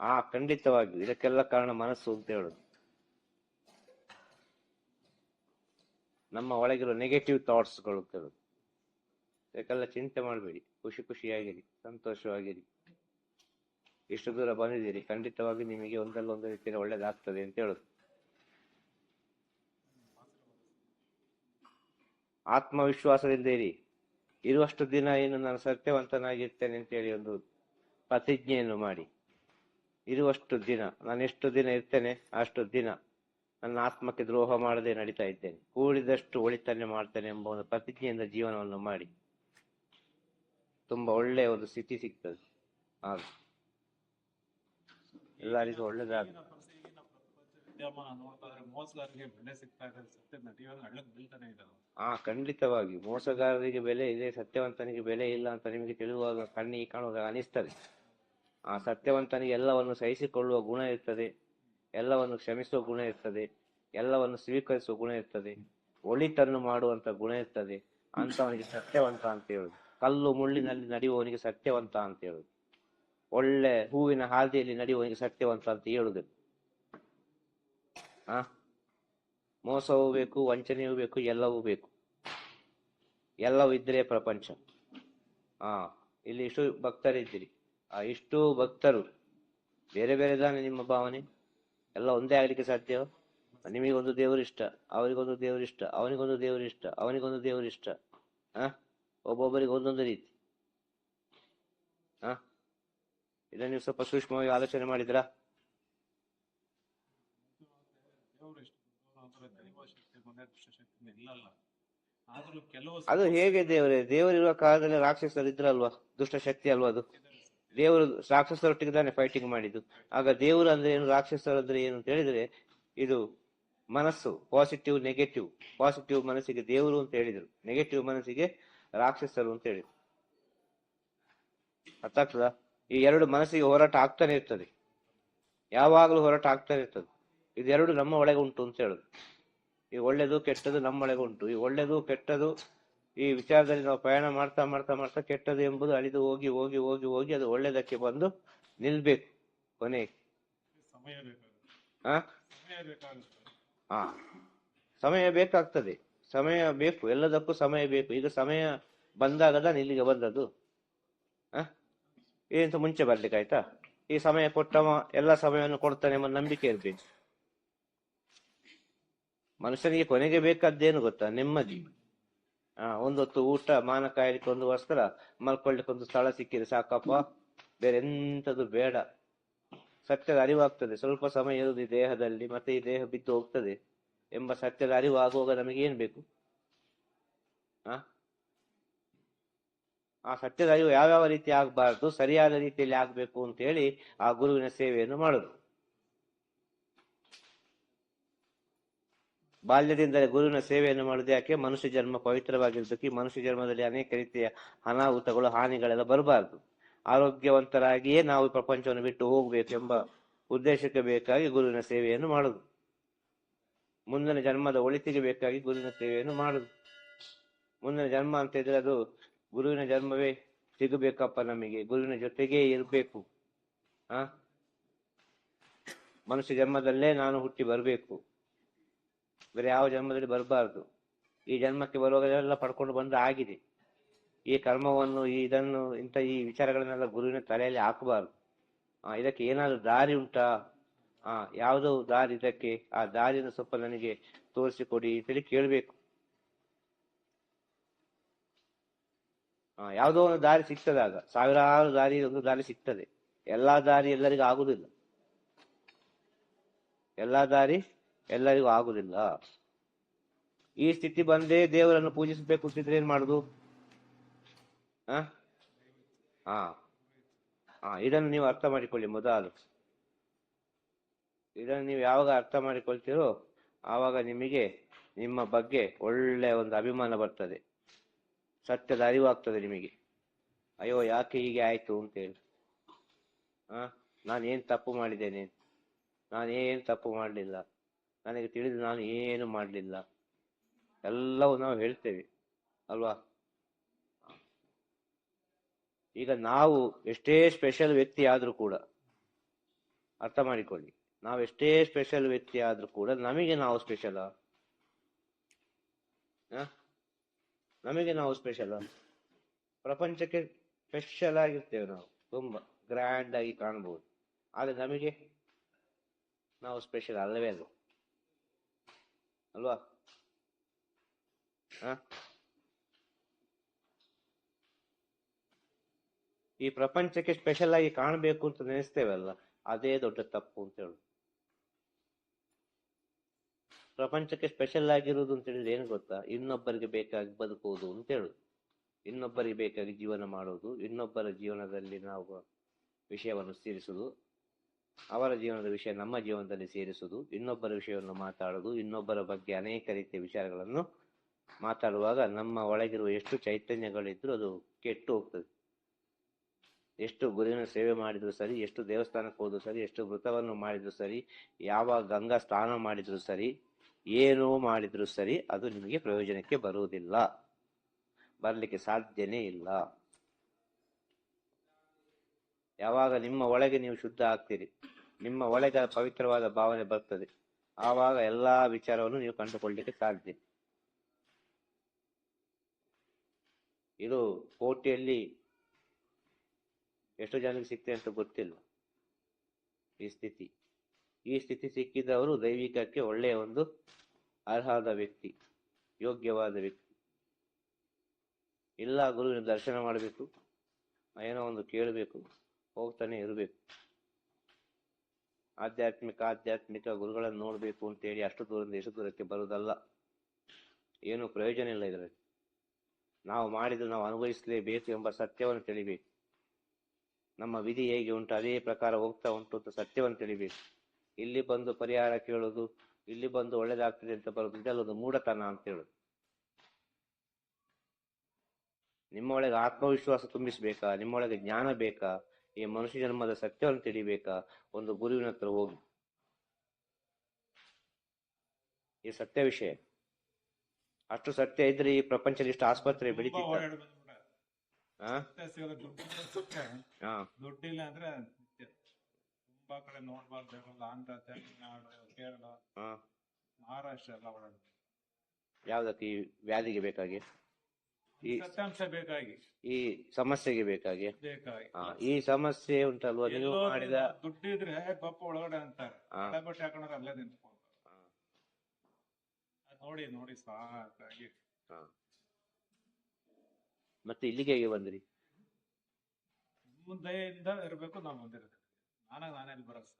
ಆ, ಖಂಡಿತವಾಗಿ. ಇದಕ್ಕೆಲ್ಲ ಕಾರಣ ಮನಸ್ಸು ಅಂತ ಹೇಳುದು. ನಮ್ಮ ಒಳಗಿರೋ ನೆಗೆಟಿವ್ ಥಾಟ್ಸ್ಗಳು ಅಂತ ಹೇಳುದು. ಇದಕ್ಕೆಲ್ಲ ಚಿಂತೆ ಮಾಡಬೇಡಿ. ಖುಷಿ ಖುಷಿಯಾಗಿರಿ. ಸಂತೋಷವಾಗಿರಿ. ಇಷ್ಟು ದೂರ ಬಂದಿದ್ದೀರಿ, ಖಂಡಿತವಾಗಿ ನಿಮಗೆ ಒಂದಲ್ಲ ಒಂದು ರೀತಿಯಲ್ಲಿ ಒಳ್ಳೇದಾಗ್ತದೆ ಅಂತ ಹೇಳುದು. ಆತ್ಮವಿಶ್ವಾಸದಿಂದ ಇರಿ. ಇರುವಷ್ಟು ದಿನ ಏನು ನಾನು ಸತ್ಯವಂತನಾಗಿರ್ತೇನೆ ಅಂತೇಳಿ ಒಂದು ಪ್ರತಿಜ್ಞೆಯನ್ನು ಮಾಡಿ. ಇರುವಷ್ಟು ದಿನ ನಾನು ಎಷ್ಟು ದಿನ ಇರ್ತೇನೆ ಅಷ್ಟು ದಿನ ನನ್ನ ಆತ್ಮಕ್ಕೆ ದ್ರೋಹ ಮಾಡದೆ ನಡೀತಾ ಇದ್ದೇನೆ. ಕೂಡಿದಷ್ಟು ಒಳಿತನ್ನೇ ಮಾಡ್ತೇನೆ ಎಂಬ ಒಂದು ಪ್ರತಿಜ್ಞೆಯಿಂದ ಜೀವನವನ್ನು ಮಾಡಿ. ತುಂಬಾ ಒಳ್ಳೆಯ ಒಂದು ಸ್ಥಿತಿ ಸಿಗ್ತದೆ. ಆಗ ಎಲ್ಲರಿಗೂ ಒಳ್ಳೇದಾಗ ಆ ಖಂಡಿತವಾಗಿ ಮೋಸಗಾರರಿಗೆ ಬೆಲೆ ಇದೆ ಸತ್ಯವಂತನಿಗೆ ಬೆಲೆ ಇಲ್ಲ ಅಂತ ನಿಮಗೆ ತಿಳಿಯುವಾಗ ಕಣ್ಣಿಗೆ ಕಾಣುವಾಗ ಅನಿಸ್ತದೆ. ಆ ಸತ್ಯವಂತನಿಗೆ ಎಲ್ಲವನ್ನು ಸಹಿಸಿಕೊಳ್ಳುವ ಗುಣ ಇರ್ತದೆ, ಎಲ್ಲವನ್ನು ಕ್ಷಮಿಸುವ ಗುಣ ಇರ್ತದೆ, ಎಲ್ಲವನ್ನು ಸ್ವೀಕರಿಸುವ ಗುಣ ಇರ್ತದೆ, ಒಳಿತನ್ನು ಮಾಡುವಂತ ಗುಣ ಇರ್ತದೆ. ಅಂತವನಿಗೆ ಸತ್ಯವಂತ ಅಂತ ಹೇಳುದು. ಕಲ್ಲು ಮುಳ್ಳಿನಲ್ಲಿ ನಡೆಯುವವನಿಗೆ ಸತ್ಯವಂತ ಅಂತ ಹೇಳುದು. ಒಳ್ಳೆ ಹೂವಿನ ಹಾದಿಯಲ್ಲಿ ನಡೆಯುವವನಿಗೆ ಸತ್ಯವಂತ ಅಂತ ಹೇಳುದು. ಆ? ಮೋಸವೂ ಬೇಕು, ವಂಚನೆಯೂ ಬೇಕು, ಎಲ್ಲವೂ ಬೇಕು. ಎಲ್ಲವೂ ಇದ್ರೆ ಪ್ರಪಂಚ. ಆ, ಇಲ್ಲಿ ಇಷ್ಟು ಭಕ್ತರಿದ್ದೀರಿ. ಆ ಇಷ್ಟು ಭಕ್ತರು, ಬೇರೆ ಬೇರೆ ತಾನೆ ನಿಮ್ಮ ಭಾವನೆ, ಎಲ್ಲ ಒಂದೇ ಆಗ್ಲಿಕ್ಕೆ ಸಾಧ್ಯ? ನಿಮಗೊಂದು ದೇವರು ಇಷ್ಟ, ಅವರಿಗೊಂದು ದೇವರು ಇಷ್ಟ, ಅವನಿಗೊಂದು ದೇವರು ಇಷ್ಟ, ಅವನಿಗೊಂದು ದೇವರು ಇಷ್ಟ. ಆ? ಒಬ್ಬೊಬ್ಬರಿಗೆ ಒಂದೊಂದು ರೀತಿ. ಆ? ಇದನ್ನ ನೀವು ಸ್ವಲ್ಪ ಸೂಕ್ಷ್ಮವಾಗಿ ಆಲೋಚನೆ ಮಾಡಿದ್ರಾ? ಅದು ಹೇಗೆ ದೇವರೇ? ದೇವರಿರುವ ಕಾಲದಲ್ಲಿ ರಾಕ್ಷಸರು ಇದ್ರಲ್ವಾ? ದುಷ್ಟ ಶಕ್ತಿ ಅಲ್ವಾ ಅದು? ದೇವರು ರಾಕ್ಷಸರೊಟ್ಟಿಗೆ ತಾನೆ ಫೈಟಿಂಗ್ ಮಾಡಿದ್ದು. ಆಗ ದೇವರು ಅಂದ್ರೆ ಏನು, ರಾಕ್ಷಸರು ಅಂದ್ರೆ ಏನು ಅಂತ ಹೇಳಿದ್ರೆ, ಇದು ಮನಸ್ಸು ಪಾಸಿಟಿವ್ ನೆಗೆಟಿವ್ ಪಾಸಿಟಿವ್ ಮನಸ್ಸಿಗೆ ದೇವರು ಅಂತ ಹೇಳಿದ್ರು. ನೆಗೆಟಿವ್ ಮನಸ್ಸಿಗೆ ರಾಕ್ಷಸರು ಅಂತ ಹೇಳಿದ್ರು. ಅರ್ಥ ಆಗ್ತದಾ? ಈ ಎರಡು ಮನಸ್ಸಿಗೆ ಹೋರಾಟ ಆಗ್ತಾನೆ ಇರ್ತದೆ. ಯಾವಾಗಲೂ ಹೋರಾಟ ಆಗ್ತಾನೆ ಇರ್ತದೆ. ಇದೆರಡು ನಮ್ಮ ಒಳಗೆ ಉಂಟು ಅಂತ ಹೇಳುದು. ಈ ಒಳ್ಳೇದು ಕೆಟ್ಟದು ನಮ್ಮ ಒಳಗೆ ಉಂಟು. ಈ ಒಳ್ಳೇದು ಕೆಟ್ಟದು ಈ ವಿಚಾರದಲ್ಲಿ ನಾವು ಪ್ರಯಾಣ ಮಾಡ್ತಾ ಮಾಡ್ತಾ ಮಾಡ್ತಾ ಕೆಟ್ಟದು ಎಂಬುದು ಅಳಿದು ಹೋಗಿ ಹೋಗಿ ಹೋಗಿ ಹೋಗಿ ಅದು ಒಳ್ಳೇದಕ್ಕೆ ಬಂದು ನಿಲ್ಬೇಕು ಕೊನೆ. ಆ? ಸಮಯ ಬೇಕಾಗ್ತದೆ. ಸಮಯ ಬೇಕು. ಎಲ್ಲದಕ್ಕೂ ಸಮಯ ಬೇಕು. ಈಗ ಸಮಯ ಬಂದಾಗದ ಇಲ್ಲಿಗೆ ಬಂದದ್ದು. ಹಾ ಏನಂತ ಮುಂಚೆ ಬರ್ಲಿಕ್ಕಾಯ್ತಾ ಈ ಸಮಯ ಕೊಟ್ಟವ ಎಲ್ಲ ಸಮಯವನ್ನು ಕೊಡ್ತಾನೆ ಎಂಬ ನಂಬಿಕೆ ಇರ್ಬೇಕು. ಮನುಷ್ಯನಿಗೆ ಕೊನೆಗೆ ಬೇಕಾದ್ದೇನು ಗೊತ್ತಾ? ನೆಮ್ಮದಿ. ಒಂದೊತ್ತು ಊಟ ಮಾನ ಕಾಯಲಿಕ್ಕೆ ಒಂದು ವಸ್ತ್ರ ಮಲ್ಕೊಳ್ಳಿಕ್ಕೆ ಒಂದು ಸ್ಥಳ ಸಿಕ್ಕಿದ್ರೆ ಸಾಕಪ್ಪ. ಬೇರೆ ಎಂತದು ಬೇಡ. ಸತ್ಯದ ಅರಿವಾಗ್ತದೆ. ಸ್ವಲ್ಪ ಸಮಯ ಇರುವುದು ಈ ದೇಹದಲ್ಲಿ, ಮತ್ತೆ ಈ ದೇಹ ಬಿದ್ದು ಹೋಗ್ತದೆ ಎಂಬ ಸತ್ಯದ ಅರಿವು ಆಗುವಾಗ ನಮಗೆ ಏನ್ ಬೇಕು? ಆ? ಆ ಸತ್ಯದ ಅರಿವು ಯಾವ್ಯಾವ ರೀತಿ ಆಗ್ಬಾರ್ದು, ಸರಿಯಾದ ರೀತಿಯಲ್ಲಿ ಆಗ್ಬೇಕು ಅಂತ ಹೇಳಿ ಆ ಗುರುವಿನ ಸೇವೆಯನ್ನು ಮಾಡುದು. ಬಾಲ್ಯದಿಂದಲೇ ಗುರುವಿನ ಸೇವೆಯನ್ನು ಮಾಡುದು ಯಾಕೆ? ಮನುಷ್ಯ ಜನ್ಮ ಪವಿತ್ರವಾಗಿರ್ಬೇಕು ಈ ಮನುಷ್ಯ ಜನ್ಮದಲ್ಲಿ ಅನೇಕ ರೀತಿಯ ಅನಾಹುತಗಳು, ಹಾನಿಗಳೆಲ್ಲ ಬರಬಾರದು. ಆರೋಗ್ಯವಂತರಾಗಿಯೇ ನಾವು ಪ್ರಪಂಚವನ್ನು ಬಿಟ್ಟು ಹೋಗಬೇಕೆಂಬ ಉದ್ದೇಶಕ್ಕೆ ಬೇಕಾಗಿ ಗುರುವಿನ ಸೇವೆಯನ್ನು ಮಾಡುದು. ಮುಂದಿನ ಜನ್ಮದ ಒಳಿತಿಗೆ ಬೇಕಾಗಿ ಗುರುವಿನ ಸೇವೆಯನ್ನು ಮಾಡುದು. ಮುಂದಿನ ಜನ್ಮ ಅಂತ ಇದ್ರೆ ಅದು ಗುರುವಿನ ಜನ್ಮವೇ ಸಿಗಬೇಕಪ್ಪ ನಮಗೆ. ಗುರುವಿನ ಜೊತೆಗೇ ಇರಬೇಕು. ಆ? ಮನುಷ್ಯ ಜನ್ಮದಲ್ಲೇ ನಾನು ಹುಟ್ಟಿ ಬರಬೇಕು. ಬೇರೆ ಯಾವ ಜನ್ಮದಲ್ಲಿ ಬರಬಾರ್ದು. ಈ ಜನ್ಮಕ್ಕೆ ಬರುವಾಗಲೆಲ್ಲ ಪಡ್ಕೊಂಡು ಬಂದು ಆಗಿದೆ. ಈ ಕರ್ಮವನ್ನು ಇದನ್ನು, ಇಂಥ ಈ ವಿಚಾರಗಳನ್ನೆಲ್ಲ ಗುರುವಿನ ತಲೆಯಲ್ಲಿ ಹಾಕಬಾರ್ದು. ಇದಕ್ಕೆ ಏನಾದ್ರು ದಾರಿ ಉಂಟಾ? ಆ, ಯಾವುದೋ ದಾರಿ ಇದಕ್ಕೆ? ಆ ದಾರಿಯನ್ನು ಸ್ವಲ್ಪ ನನಗೆ ತೋರಿಸಿಕೊಡಿ ಅಂತೇಳಿ ಕೇಳಬೇಕು. ಆ, ಯಾವುದೋ ಒಂದು ದಾರಿ ಸಿಗ್ತದಾಗ ಸಾವಿರಾರು ದಾರಿ, ಒಂದು ದಾರಿ ಸಿಗ್ತದೆ. ಎಲ್ಲಾ ದಾರಿ ಎಲ್ಲರಿಗೂ ಆಗುದಿಲ್ಲ. ಎಲ್ಲಾ ದಾರಿ ಎಲ್ಲರಿಗೂ ಆಗುದಿಲ್ಲ ಈ ಸ್ಥಿತಿ ಬಂದೇ ದೇವರನ್ನು ಪೂಜಿಸಬೇಕು ಅಂತಿದ್ರೆ ಏನ್ ಮಾಡುದು? ಆ? ಹಾ ಇದನ್ನು ನೀವು ಅರ್ಥ ಮಾಡಿಕೊಳ್ಳಿ ಮೊದಲು. ಇದನ್ನು ನೀವು ಯಾವಾಗ ಅರ್ಥ ಮಾಡಿಕೊಳ್ತೀರೋ ಆವಾಗ ನಿಮಗೆ ನಿಮ್ಮ ಬಗ್ಗೆ ಒಳ್ಳೆಯ ಒಂದು ಅಭಿಮಾನ ಬರ್ತದೆ. ಸತ್ಯದ ಅರಿವಾಗ್ತದೆ ನಿಮಗೆ. ಅಯ್ಯೋ, ಯಾಕೆ ಹೀಗೆ ಆಯ್ತು ಅಂತೇಳಿ ಆ? ನಾನು ಏನ್ ತಪ್ಪು ಮಾಡಿದ್ದೇನೆ? ನಾನು ಏನ್ ತಪ್ಪು ಮಾಡಲಿಲ್ಲ? ನನಗೆ ತಿಳಿದು ನಾನು ಏನು ಮಾಡಲಿಲ್ಲ. ಎಲ್ಲವೂ ನಾವು ಹೇಳ್ತೇವೆ, ಅಲ್ವಾ? ಈಗ ನಾವು ಎಷ್ಟೇ ಸ್ಪೆಷಲ್ ವ್ಯಕ್ತಿ ಆದರೂ ಕೂಡ, ಅರ್ಥ ಮಾಡಿಕೊಳ್ಳಿ. ನಾವು ಎಷ್ಟೇ ಸ್ಪೆಷಲ್ ವ್ಯಕ್ತಿ ಆದರೂ ಕೂಡ ನಮಗೆ ನಾವು ಸ್ಪೆಷಲ್ ನಮಗೆ ನಾವು ಸ್ಪೆಷಲ್ ಪ್ರಪಂಚಕ್ಕೆ ಸ್ಪೆಷಲ್ ಆಗಿರ್ತೇವೆ ನಾವು. ತುಂಬ ಗ್ರ್ಯಾಂಡ್ ಆಗಿ ಕಾಣಬಹುದು ಆದ್ರೆ ನಮಗೆ ನಾವು ಸ್ಪೆಷಲ್ ಅಲ್ಲವೇ ಅಲ್ಲ ಅಲ್ವಾ? ಈ ಪ್ರಪಂಚಕ್ಕೆ ಸ್ಪೆಷಲ್ ಆಗಿ ಕಾಣಬೇಕು ಅಂತ ನೆನೆಸ್ತೇವಲ್ಲ, ಅದೇ ದೊಡ್ಡ ತಪ್ಪು ಅಂತ ಹೇಳು. ಪ್ರಪಂಚಕ್ಕೆ ಸ್ಪೆಷಲ್ ಆಗಿರುವುದು ಅಂತ ಹೇಳಿದ್ರೆ ಏನು ಗೊತ್ತಾ? ಇನ್ನೊಬ್ಬರಿಗೆ ಬೇಕಾಗಿ ಬದುಕುವುದು ಅಂತ ಹೇಳುದು ಇನ್ನೊಬ್ಬರಿಗೆ ಬೇಕಾಗಿ ಜೀವನ ಮಾಡುವುದು ಇನ್ನೊಬ್ಬರ ಜೀವನದಲ್ಲಿ ನಾವು ವಿಷಯವನ್ನು ಸೇರಿಸುವುದು. ಅವರ ಜೀವನದ ವಿಷಯ ನಮ್ಮ ಜೀವನದಲ್ಲಿ ಸೇರಿಸುವುದು, ಇನ್ನೊಬ್ಬರ ವಿಷಯವನ್ನು ಮಾತಾಡುವುದು, ಇನ್ನೊಬ್ಬರ ಬಗ್ಗೆ ಅನೇಕ ರೀತಿಯ ವಿಚಾರಗಳನ್ನು ಮಾತಾಡುವಾಗ ನಮ್ಮ ಒಳಗಿರುವ ಎಷ್ಟು ಚೈತನ್ಯಗಳಿದ್ರು ಅದು ಕೆಟ್ಟು ಹೋಗ್ತದೆ. ಎಷ್ಟು ಗುರುವಿನ ಸೇವೆ ಮಾಡಿದ್ರು ಸರಿ, ಎಷ್ಟು ದೇವಸ್ಥಾನಕ್ಕೆ ಹೋದ್ರು ಸರಿ, ಎಷ್ಟು ವೃತವನ್ನು ಮಾಡಿದ್ರು ಸರಿ, ಯಾವ ಗಂಗಾ ಸ್ನಾನ ಮಾಡಿದ್ರು ಸರಿ, ಏನು ಮಾಡಿದ್ರು ಸರಿ, ಅದು ನಿಮಗೆ ಪ್ರಯೋಜನಕ್ಕೆ ಬರುವುದಿಲ್ಲ. ಬರಲಿಕ್ಕೆ ಸಾಧ್ಯನೇ ಇಲ್ಲ. ಯಾವಾಗ ನಿಮ್ಮ ಒಳಗೆ ನೀವು ಶುದ್ಧ ಆಗ್ತೀರಿ, ನಿಮ್ಮ ಒಳಗೆ ಪವಿತ್ರವಾದ ಭಾವನೆ ಬರ್ತದೆ, ಆವಾಗ ಎಲ್ಲಾ ವಿಚಾರವನ್ನು ನೀವು ಕಂಡುಕೊಳ್ಳಿಕ್ಕೆ ಸಾಧ್ಯ. ಇದು ಕೋಟಿಯಲ್ಲಿ ಎಷ್ಟು ಜನಕ್ಕೆ ಸಿಗ್ತದೆ ಅಂತ ಗೊತ್ತಿಲ್ಲ ಈ ಸ್ಥಿತಿ. ಈ ಸ್ಥಿತಿ ಸಿಕ್ಕಿದವರು ದೈವಿಕಕ್ಕೆ ಒಳ್ಳೆಯ ಒಂದು ಅರ್ಹದ ವ್ಯಕ್ತಿ, ಯೋಗ್ಯವಾದ ವ್ಯಕ್ತಿ. ಇಲ್ಲ ಗುರುವಿನ ದರ್ಶನ ಮಾಡಬೇಕು, ಏನೋ ಒಂದು ಕೇಳಬೇಕು. ಹೋಗ್ತಾನೆ ಇರಬೇಕು. ಆಧ್ಯಾತ್ಮಿಕ ಆಧ್ಯಾತ್ಮಿಕ ಗುರುಗಳನ್ನು ನೋಡಬೇಕು ಅಂತೇಳಿ ಅಷ್ಟು ದೂರದಿಂದ ಎಷ್ಟು ದೂರಕ್ಕೆ ಬರುವುದಲ್ಲ. ಏನು ಪ್ರಯೋಜನ ಇಲ್ಲ ಇದರಲ್ಲಿ. ನಾವು ಮಾಡಿದ್ದು ನಾವು ಅನುಭವಿಸಲೇಬೇಕು ಎಂಬ ಸತ್ಯವನ್ನು ತಿಳಿಬೇಕು. ನಮ್ಮ ವಿಧಿ ಹೇಗೆ ಉಂಟು, ಅದೇ ಪ್ರಕಾರ ಹೋಗ್ತಾ ಉಂಟು ಅಂತ ಸತ್ಯವನ್ನು ತಿಳಿಬೇಕು. ಇಲ್ಲಿ ಬಂದು ಪರಿಹಾರ ಕೇಳೋದು ಇಲ್ಲಿ ಬಂದು ಒಳ್ಳೇದಾಗ್ತದೆ ಅಂತ ಬರೋದು ಇದೆಲ್ಲ ಒಂದು ಮೂಢತನ ಅಂತ ಹೇಳುದು. ನಿಮ್ಮೊಳಗೆ ಆತ್ಮವಿಶ್ವಾಸ ತುಂಬಿಸ್ಬೇಕಾ? ನಿಮ್ಮೊಳಗೆ ಜ್ಞಾನ ಬೇಕಾ? ಈ ಮನುಷ್ಯ ಜನ್ಮದ ಸತ್ಯವನ್ನು ತಿಳಿಬೇಕಾ? ಒಂದು ಗುರುವಿನ ಹತ್ರ ಹೋಗಿ. ಈ ಸತ್ಯ ವಿಷಯ. ಅಷ್ಟು ಸತ್ಯ ಇದ್ರೆ ಈ ಪ್ರಪಂಚದಲ್ಲಿ ಇಷ್ಟು ಆಸ್ಪತ್ರೆ ದುಡ್ಡಿಲ್ಲ ಅಂದ್ರೆ ತುಂಬಾ ಕಡೆ ನೋಡ್ಬಾರ್ದು ಆಂಧ್ರ ತಮಿಳ್ನಾಡು ಕೇರಳ ಮಹಾರಾಷ್ಟ್ರ ಎಲ್ಲ ಯಾವ್ದಕ್ಕೆ ಈ ವ್ಯಾಧಿಗೆ ಬೇಕಾಗಿ? ಈ ಸತ್ಯಾಂಶ ಬೇಕಾಗಿ. ಈ ಸಮಸ್ಯೆಗೆ ಬೇಕಾಗಿ. ಬೇಕಾಗಿ. ಈ ಸಮಸ್ಯೆ ಉಂಟಲ್ವಾ? ನೀವು ಎಲ್ಲೋ ಮಾಡಿದ ದುಡ್ಡಿದ್ರೆ ಪಪ್ಪ ಒಳಗಡೆ ಅಂತಾರೆ. ಹಾ. ಹಾಕೊಂಡ್ರೆ ಅಲ್ಲೇ ನಿಂತ್ಕೊಂಡು. ಹಾ, ಅದ್ ನೋಡಿ ನೋಡಿ ಸಾಕಾಗಿ. ಮತ್ತೆ ಇಲ್ಲಿಗೆ ಹೇಗೆ ಬಂದ್ರಿ? ಮುಂದೆಯಿಂದ ಇರ್ಬೇಕು ನಾವು ಮುಂದಿರುತ್ತೆ ನಾನಾಗ ನಾನೇ ಬರೋ ಬರೋದು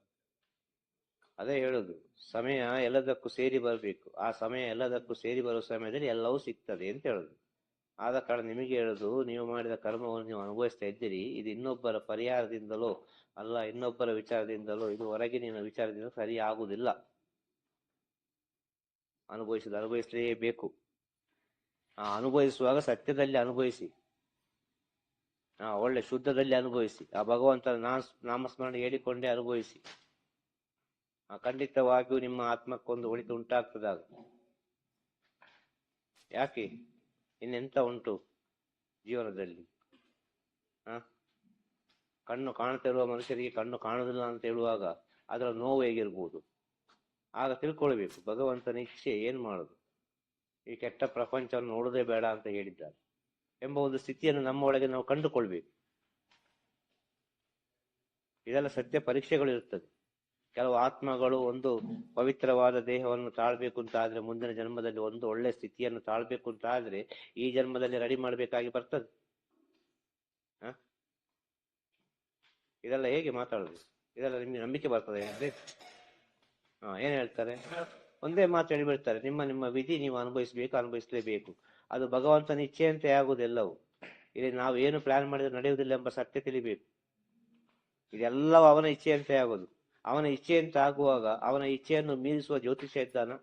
ಅದೇ ಹೇಳುದು ಸಮಯ ಎಲ್ಲದಕ್ಕೂ ಸೇರಿ ಬರಬೇಕು. ಆ ಸಮಯ ಎಲ್ಲದಕ್ಕೂ ಸೇರಿ ಬರುವ ಸಮಯದಲ್ಲಿ ಎಲ್ಲವೂ ಸಿಗ್ತದೆ ಅಂತ ಹೇಳುದು. ಆದ ಕಾರಣ ನಿಮಗೆ ಹೇಳುದು, ನೀವು ಮಾಡಿದ ಕರ್ಮವನ್ನು ನೀವು ಅನುಭವಿಸ್ತಾ ಇದ್ದೀರಿ. ಇದು ಇನ್ನೊಬ್ಬರ ಪರಿಹಾರದಿಂದಲೋ, ಅಲ್ಲ ಇನ್ನೊಬ್ಬರ ವಿಚಾರದಿಂದಲೋ, ಇದು ಹೊರಗಿನ ವಿಚಾರದಿಂದ ಸರಿ ಆಗುವುದಿಲ್ಲ. ಅನುಭವಿಸಿದ, ಅನುಭವಿಸಲೇಬೇಕು. ಆ, ಅನುಭವಿಸುವಾಗ ಸತ್ಯದಲ್ಲಿ ಅನುಭವಿಸಿ. ಆ, ಒಳ್ಳೆ ಶುದ್ಧದಲ್ಲಿ ಅನುಭವಿಸಿ. ಆ, ಭಗವಂತನ ನಾಮ, ನಾಮಸ್ಮರಣೆ ಹೇಳಿಕೊಂಡೇ ಅನುಭವಿಸಿ. ಆ, ಖಂಡಿತವಾಗಿಯೂ ನಿಮ್ಮ ಆತ್ಮಕ್ಕೊಂದು ಒಳಿತು ಉಂಟಾಗ್ತದ ಯಾಕೆ? ಇನ್ನೆಂತ ಉಂಟು ಜೀವನದಲ್ಲಿ? ಕಣ್ಣು ಕಾಣುತ್ತಿರುವ ಮನುಷ್ಯರಿಗೆ ಕಣ್ಣು ಕಾಣುವುದಿಲ್ಲ ಅಂತ ಹೇಳುವಾಗ ಅದರ ನೋವು ಹೇಗಿರ್ಬೋದು? ಆಗ ತಿಳ್ಕೊಳ್ಬೇಕು. ಭಗವಂತನ ಇಚ್ಛೆ ಏನ್ ಮಾಡುದು? ಈ ಕೆಟ್ಟ ಪ್ರಪಂಚವನ್ನು ನೋಡೋದೇ ಬೇಡ ಅಂತ ಹೇಳಿದ್ದಾರೆ. ಎಂಬ ಒಂದು ಸ್ಥಿತಿಯನ್ನು ನಮ್ಮ ಒಳಗೆ ನಾವು ಕಂಡುಕೊಳ್ಬೇಕು. ಇದೆಲ್ಲ ಸತ್ಯ ಪರೀಕ್ಷೆಗಳು ಇರ್ತದೆ ಕೆಲವು ಆತ್ಮಗಳು ಒಂದು ಪವಿತ್ರವಾದ ದೇಹವನ್ನು ತಾಳ್ಬೇಕು ಅಂತ ಆದ್ರೆ ಮುಂದಿನ ಜನ್ಮದಲ್ಲಿ ಒಂದು ಒಳ್ಳೆ ಸ್ಥಿತಿಯನ್ನು ತಾಳ್ಬೇಕು ಅಂತ ಆದ್ರೆ ಈ ಜನ್ಮದಲ್ಲಿ ರೆಡಿ ಮಾಡ್ಬೇಕಾಗಿ ಬರ್ತದೆ? ಇದೆಲ್ಲ ಹೇಗೆ ಮಾತಾಡುದು? ಇದೆಲ್ಲ ನಿಮ್ಗೆ ನಂಬಿಕೆ ಬರ್ತದೆ ಏನ್ರಿ ಹಾ, ಏನ್ ಹೇಳ್ತಾರೆ? ಒಂದೇ ಮಾತು ಹೇಳಿಬಿಡ್ತಾರೆ ನಿಮ್ಮ ನಿಮ್ಮ ವಿಧಿ ನೀವು ಅನುಭವಿಸ್ಬೇಕು, ಅನುಭವಿಸಲೇಬೇಕು. ಅದು ಭಗವಂತನ ಇಚ್ಛೆಯಂತೆ ಆಗುವುದೆಲ್ಲವೂ ಇಲ್ಲಿ ನಾವು ಏನು ಪ್ಲಾನ್ ಮಾಡಿದ್ರೆ ನಡೆಯುವುದಿಲ್ಲ ಎಂಬ ಸತ್ಯ ತಿಳಿಬೇಕು. ಇದೆಲ್ಲವೂ ಅವನ ಇಚ್ಛೆಯಂತೆ ಆಗೋದು. ಅವನ ಇಚ್ಛೆಯಂತೆ ಆಗುವಾಗ ಅವನ ಇಚ್ಛೆಯನ್ನು ಮೀರಿಸುವ ಜ್ಯೋತಿಷ್ಯ ಇದ್ದಾನ.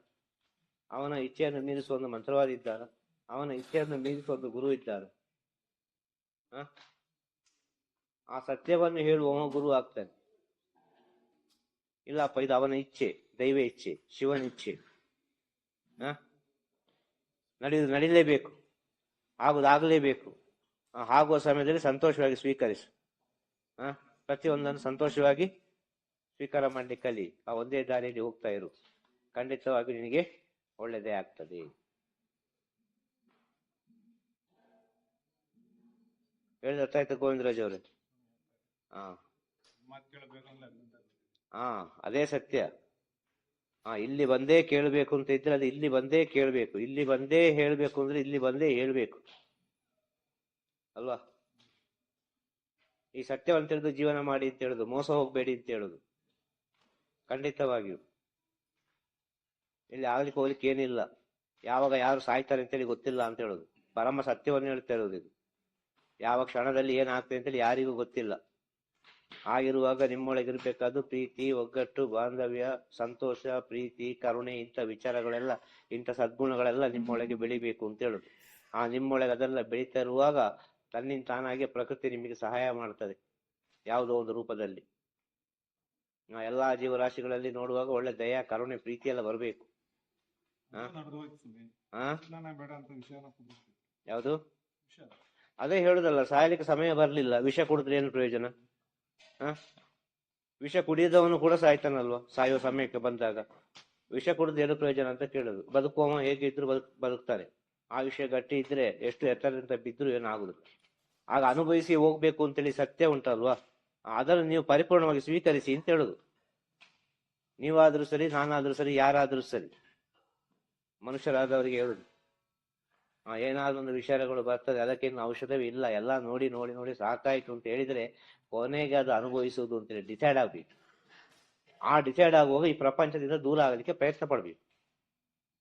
ಅವನ ಇಚ್ಛೆಯನ್ನು ಮೀರಿಸುವ ಒಂದು ಮಂತ್ರವಾದ ಇದ್ದಾನ. ಅವನ ಇಚ್ಛೆಯನ್ನು ಮೀರಿಸುವ ಒಂದು ಗುರು ಇದ್ದಾನೆ? ಆ ಸತ್ಯವನ್ನು ಹೇಳುವ ಗುರು ಆಗ್ತಾನೆ. ಇಲ್ಲಪ್ಪ, ಇದು ಅವನ ಇಚ್ಛೆ, ದೈವ ಇಚ್ಛೆ, ಶಿವನ ಇಚ್ಛೆ. ನಡೆಯುದು ನಡೀಲೇಬೇಕು. ಆಗುದಾಗಲೇಬೇಕು. ಆಗುವ ಸಮಯದಲ್ಲಿ ಸಂತೋಷವಾಗಿ ಸ್ವೀಕರಿಸು. ಪ್ರತಿಯೊಂದನ್ನು ಸಂತೋಷವಾಗಿ ಸ್ವೀಕಾರ ಮಾಡಿ ಕಲಿ ಆ ಒಂದೇ ದಾರಿಯಲ್ಲಿ ಹೋಗ್ತಾ ಇರು. ಖಂಡಿತವಾಗಿ ನಿನಗೆ ಒಳ್ಳೆಯದೇ ಆಗ್ತದೆ. ಹೇಳಿದ ಅರ್ಥ ಆಯ್ತಾ ಗೋವಿಂದರಾಜ್ ಅವರೇ? ಹಾ ಅದೇ ಸತ್ಯ. ಹಾ ಇಲ್ಲಿ ಬಂದೇ ಕೇಳಬೇಕು ಅಂತ ಇದ್ರೆ ಅದು ಇಲ್ಲಿ ಬಂದೇ ಕೇಳಬೇಕು. ಇಲ್ಲಿ ಬಂದೇ ಹೇಳ್ಬೇಕು ಅಂದ್ರೆ ಇಲ್ಲಿ ಬಂದೇ ಹೇಳ್ಬೇಕು. ಅಲ್ವಾ? ಈ ಸತ್ಯವಂತ ತಿಳಿದು ಜೀವನ ಮಾಡಿ ಅಂತ ಹೇಳುದು ಮೋಸ ಹೋಗ್ಬೇಡಿ ಅಂತ ಹೇಳುದು. ಖಂಡಿತವಾಗಿಯೂ. ಇಲ್ಲಿ ಆಗ್ಲಿಕ್ಕೆ ಹೋಗ್ಲಿಕ್ಕೆ ಏನಿಲ್ಲ. ಯಾವಾಗ ಯಾರು ಸಾಯ್ತಾರೆ ಅಂತೇಳಿ ಗೊತ್ತಿಲ್ಲ ಅಂತ ಹೇಳೋದು. ಪರಮ ಸತ್ಯವನ್ನು ಹೇಳ್ತಾ ಇರೋದು ಇದು. ಯಾವ ಕ್ಷಣದಲ್ಲಿ ಏನಾಗ್ತದೆ ಅಂತೇಳಿ ಯಾರಿಗೂ ಗೊತ್ತಿಲ್ಲ. ಆಗಿರುವಾಗ ನಿಮ್ಮೊಳಗಿರ್ಬೇಕಾದ್ದು ಪ್ರೀತಿ, ಒಗ್ಗಟ್ಟು, ಬಾಂಧವ್ಯ, ಸಂತೋಷ, ಪ್ರೀತಿ, ಕರುಣೆ, ಇಂಥ ವಿಚಾರಗಳೆಲ್ಲ, ಇಂಥ ಸದ್ಗುಣಗಳೆಲ್ಲ ನಿಮ್ಮೊಳಗೆ ಬೆಳಿಬೇಕು ಅಂತ ಹೇಳುದು. ಆ ನಿಮ್ಮೊಳಗೆ ಅದೆಲ್ಲ ಬೆಳೀತಾ ಇರುವಾಗ ತನ್ನಿಂದ ತಾನಾಗೆ ಪ್ರಕೃತಿ ನಿಮಗೆ ಸಹಾಯ ಮಾಡ್ತದೆ. ಯಾವುದೋ ಒಂದು ರೂಪದಲ್ಲಿ. ಎಲ್ಲಾ ಜೀವರಾಶಿಗಳಲ್ಲಿ ನೋಡುವಾಗ ಒಳ್ಳೆ ದಯ ಕರುಣೆ ಪ್ರೀತಿ ಎಲ್ಲ ಬರಬೇಕು. ಯಾವುದು? ಅದೇ ಹೇಳುದಲ್ಲ ಸಾಯಲಿಕ್ಕೆ ಸಮಯ ಬರ್ಲಿಲ್ಲ. ವಿಷ ಕುಡಿದ್ರೆ ಏನು ಪ್ರಯೋಜನ? ಹ? ವಿಷ ಕುಡಿಯದವನು ಕೂಡ ಸಾಯ್ತಾನಲ್ವಾ? ಸಾಯುವ ಸಮಯಕ್ಕೆ ಬಂದಾಗ. ವಿಷ ಕುಡಿದು ಏನು ಪ್ರಯೋಜನ ಅಂತ ಕೇಳುದು. ಬದುಕುವವ ಹೇಗೆ ಇದ್ರು ಬದುಕ್ ಬದುಕ್ತಾರೆ ಆ ವಿಷಯ ಗಟ್ಟಿ ಇದ್ರೆ ಎಷ್ಟು ಎತ್ತರದಿಂದ ಬಿದ್ದರೂ ಏನಾಗುದು ಆಗ ಅನುಭವಿಸಿ ಹೋಗ್ಬೇಕು ಅಂತೇಳಿ ಸತ್ಯ ಉಂಟಲ್ವಾ? ಅದನ್ನು ನೀವು ಪರಿಪೂರ್ಣವಾಗಿ ಸ್ವೀಕರಿಸಿ ಅಂತ ಹೇಳುದು. ನೀವಾದ್ರೂ ಸರಿ, ನಾನಾದ್ರೂ ಸರಿ, ಯಾರಾದ್ರೂ ಸರಿ. ಮನುಷ್ಯರಾದವರಿಗೆ ಹೇಳುದು. ಏನಾದ್ರು ಒಂದು ವಿಚಾರಗಳು ಬರ್ತದೆ ಅದಕ್ಕೇನು ಔಷಧವೇ ಇಲ್ಲ. ಎಲ್ಲ ನೋಡಿ ನೋಡಿ ನೋಡಿ ಸಾಕಾಯ್ತು ಅಂತ ಹೇಳಿದ್ರೆ ಕೊನೆಗೆ ಅದು ಅನುಭವಿಸುವುದು ಅಂತೇಳಿ ಡಿಸೈಡ್ ಆಗ್ಬೇಕು. ಆ ಡಿಸೈಡ್ ಆಗುವಾಗ ಈ ಪ್ರಪಂಚದಿಂದ ದೂರ ಆಗಲಿಕ್ಕೆ ಪ್ರಯತ್ನ ಪಡ್ಬೇಕು.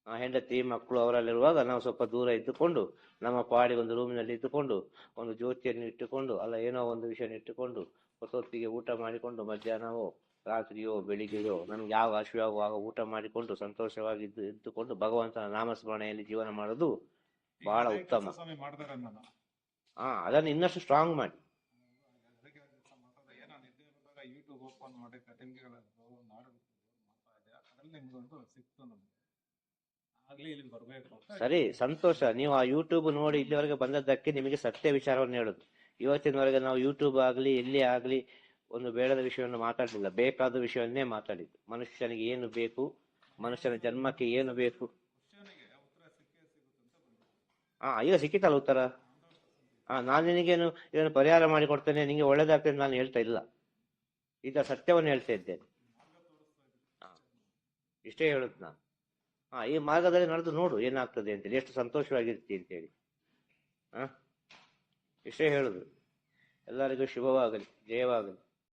ಆ ಹೆಂಡತಿ, ಮಕ್ಕಳು ಅವರಲ್ಲಿರುವಾಗ ನಾವು ಸ್ವಲ್ಪ ದೂರ ಇದ್ದುಕೊಂಡು, ನಮ್ಮ ಪಾಡಿ ಒಂದು ರೂಮಿನಲ್ಲಿ ಇದ್ದುಕೊಂಡು, ಒಂದು ಜ್ಯೋತಿಯನ್ನು ಇಟ್ಟುಕೊಂಡು, ಅಲ್ಲ ಏನೋ ಒಂದು ವಿಷಯ ಇಟ್ಟುಕೊಂಡು ಹೊತ್ತೊತ್ತಿಗೆ ಊಟ ಮಾಡಿಕೊಂಡು ಮಧ್ಯಾಹ್ನವೋ ರಾತ್ರಿಯೋ ಬೆಳಿಗ್ಗೆಯೋ ನಮ್ಗೆ ಯಾವ ಹಸಿವಾಗುವಾಗ ಊಟ ಮಾಡಿಕೊಂಡು ಸಂತೋಷವಾಗಿ ಇದ್ದು ಇದ್ದುಕೊಂಡು ಭಗವಂತನ ನಾಮಸ್ಮರಣೆಯಲ್ಲಿ ಜೀವನ ಮಾಡೋದು ಬಹಳ ಉತ್ತಮ. ಹಾ ಅದನ್ನು ಇನ್ನಷ್ಟು ಸ್ಟ್ರಾಂಗ್ ಮಾಡಿ. ಸರಿ ಸಂತೋಷ. ನೀವು ಆ ಯೂಟ್ಯೂಬ್ ನೋಡಿ ಇಲ್ಲಿವರೆಗೆ ಬಂದದ್ದಕ್ಕೆ ನಿಮಗೆ ಸತ್ಯ ವಿಚಾರವನ್ನು ಹೇಳುದು. ಇವತ್ತಿನವರೆಗೆ ನಾವು ಯೂಟ್ಯೂಬ್ ಆಗಲಿ, ಎಲ್ಲಿ ಆಗಲಿ ಒಂದು ಬೇಡದ ವಿಷಯವನ್ನು ಮಾತಾಡಲಿಲ್ಲ. ಬೇಕಾದ ವಿಷಯವನ್ನೇ ಮಾತಾಡಿದ್ದು. ಮನುಷ್ಯನಿಗೆ ಏನು ಬೇಕು? ಮನುಷ್ಯನ ಜನ್ಮಕ್ಕೆ ಏನು ಬೇಕು? ಅಂತ ಹಾ ಈಗ ಸಿಕ್ಕಿತಲ್ಲ ಉತ್ತರ? ಹಾ ನಾನು ನಿನಗೇನು ಇದನ್ನು ಪರಿಹಾರ ಮಾಡಿ ಕೊಡ್ತೇನೆ ನಿಮಗೆ ಒಳ್ಳೇದಾಗ್ತದೆ ನಾನು ಹೇಳ್ತಾ ಇಲ್ಲ. ಈಗ ಸತ್ಯವನ್ನು ಹೇಳ್ತಾ ಇದ್ದೇನೆ. ಇಷ್ಟೇ ಹೇಳುದು ನಾನು. ಹಾ ಈ ಮಾರ್ಗದಲ್ಲಿ ನಡೆದು ನೋಡು, ಏನಾಗ್ತದೆ ಅಂತೇಳಿ. ಎಷ್ಟು ಸಂತೋಷವಾಗಿರ್ತಿ ಅಂತೇಳಿ. ಹಾ ಇಷ್ಟೇ ಹೇಳುದು. ಎಲ್ಲರಿಗೂ ಶುಭವಾಗಲಿ ಜಯವಾಗಲಿ.